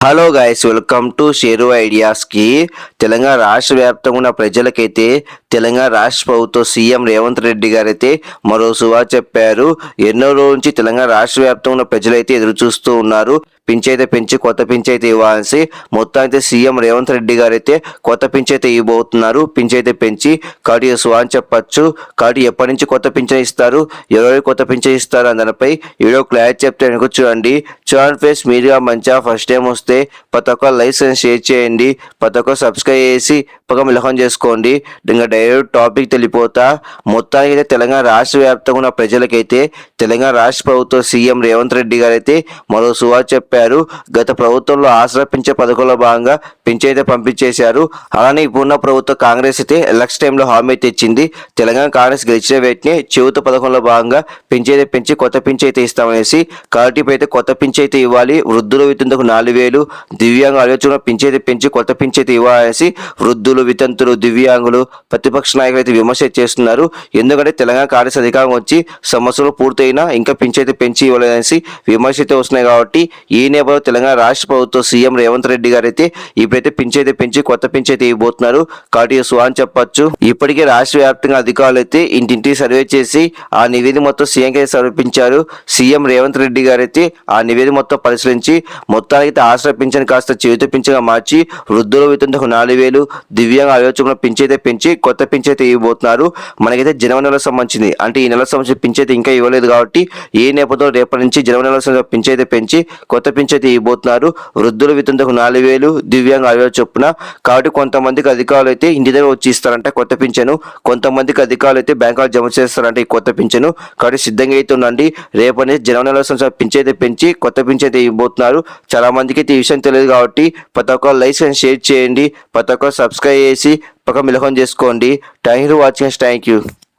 Hello guys welcome to Sheru ఐడియాస్కి Telangana రాష్ట్ర వ్యాప్తంగా ఉన్న ప్రజలకైతే తెలంగాణ రాష్ట్ర ప్రభుత్వ సీఎం రేవంత్ రెడ్డి గారైతే మరో సువా చెప్పారు ఎన్నో రోజుల నుంచి తెలంగాణ రాష్ట్ర వ్యాప్తంగా ఉన్న ప్రజలైతే ఎదురు చూస్తూ ఉన్నారు పింఛైతే పెంచి కొత్త పింఛైతే ఇవ్వాల్సి మొత్తం అయితే సీఎం రేవంత్ రెడ్డి గారు అయితే కొత్త పింఛైతే ఇవ్వబోతున్నారు. పింఛైతే పెంచి కాటి సువా అని చెప్పచ్చు. కాటి ఎప్పటి నుంచి కొత్త పింఛన్ ఇస్తారు? ఎవరెవరు కొత్త పింఛన్ ఇస్తారు అని దానిపై వీడియో క్లారిటీ చెప్తే వెనుక చూడండి. చూడండి ఫేస్ మీరుగా మంచిగా ఫస్ట్ టైం వస్తే ప్రతి ఒక్క లైసెన్స్ షేర్ చేయండి. ప్రతి ఒక్క సబ్స్క్రైబ్ చేసి పక్క మిలకం చేసుకోండి. ఇంకా డైరెక్ట్ టాపిక్ తెలిపోతా మొత్తానికి అయితే తెలంగాణ రాష్ట్ర వ్యాప్తంగా ఉన్న ప్రజలకైతే తెలంగాణ రాష్ట్ర ప్రభుత్వ సీఎం రేవంత్ రెడ్డి గారు అయితే మరో సువా చెప్పారు. గత ప్రభుత్వంలో ఆసరా పెంచే పథకంలో భాగంగా పెంచైతే పంపించేశారు. అలానే ఇప్పుడున్న ప్రభుత్వ కాంగ్రెస్ అయితే ఎలక్షన్ టైంలో హామీ తెచ్చింది. తెలంగాణ కాంగ్రెస్ గెలిచిన వెంటనే చెవుత పథకంలో భాగంగా పింఛన్ పెంచి కొత్త పింఛన్ అయితే ఇస్తామనేసి కాబట్టి అయితే కొత్త పింఛన్ అయితే ఇవ్వాలి వృద్ధులు వితంతుకు నాలుగు వేలు దివ్యాంగ ఆలోచన పింఛన్ పెంచి కొత్త పింఛన్ ఇవ్వాలనేసి వృద్ధులు వితంతులు దివ్యాంగులు ప్రతిపక్ష నాయకులు అయితే విమర్శ చేస్తున్నారు. ఎందుకంటే తెలంగాణ కాంగ్రెస్ అధికారం వచ్చి సమస్యలు పూర్తయినా ఇంకా పింఛన్ పెంచి ఇవ్వలేదనేసి విమర్శ అయితే వస్తున్నాయి కాబట్టి ఈ నేపథ్యంలో తెలంగాణ రాష్ట్ర ప్రభుత్వ సీఎం రేవంత్ రెడ్డి గారు అయితే ఇప్పుడైతే పింఛన్ అయితే పెంచి కొత్త పింఛన్ అయితే ఇవ్వబోతున్నారు. కాబట్టి సువా అని చెప్పొచ్చు. ఇప్పటికే రాష్ట్ర వ్యాప్తంగా అధికారులు అయితే ఇంటింటి సర్వే చేసి ఆ నివేదిక మొత్తం సీఎం కి సమర్పించారు. సీఎం రేవంత్ రెడ్డి గారు అయితే ఆ నివేదిక మొత్తం పరిశీలించి మొత్తానికి అయితే ఆశ్రయ పింఛన్ కాస్త చేతి పింఛన్గా మార్చి వృద్ధుల వేతనకు నాలుగు వేలు దివ్యాంగ ఆలోచన పింఛన్ అయితే పెంచి కొత్త పింఛన్ అయితే ఇవ్వబోతున్నారు. మనకైతే జనవరి నెలకు సంబంధించింది. అంటే ఈ నెలకు సంబంధించిన పింఛన్ అయితే ఇంకా ఇవ్వలేదు కాబట్టి ఏ నేపథ్యంలో రేపటి నుంచి జనవరి నెలకు సంబంధించిన పింఛన్ అయితే పెంచి కొత్త పింఛన్ అయితే ఇవ్వబోతున్నారు వృద్ధుల వితంతకు నాలుగు వేలు దివ్యాంగ ఆరు వేలు చొప్పున. కాబట్టి కొంతమందికి అధికారులు అయితే ఇంటి దగ్గర వచ్చి ఇస్తారంట కొత్త పింఛను. కొంతమందికి అధికారులు అయితే బ్యాంకులు జమ చేస్తారంట ఈ కొత్త పింఛను. కాబట్టి సిద్ధంగా అయితే ఉండండి. రేపు అనేది జనవరి నెల సంవత్సరం పింఛైతే అయితే పెంచి కొత్త పింఛైతే ఇవ్వబోతున్నారు చాలా మందికి అయితే ఈ విషయం తెలియదు కాబట్టి ప్రతి ఒక్క అండ్ షేర్ చేయండి. ప్రతి ఒక్కరు సబ్స్క్రైబ్ చేసి పక్క మిలహం చేసుకోండి. Thank you watching. Thank you.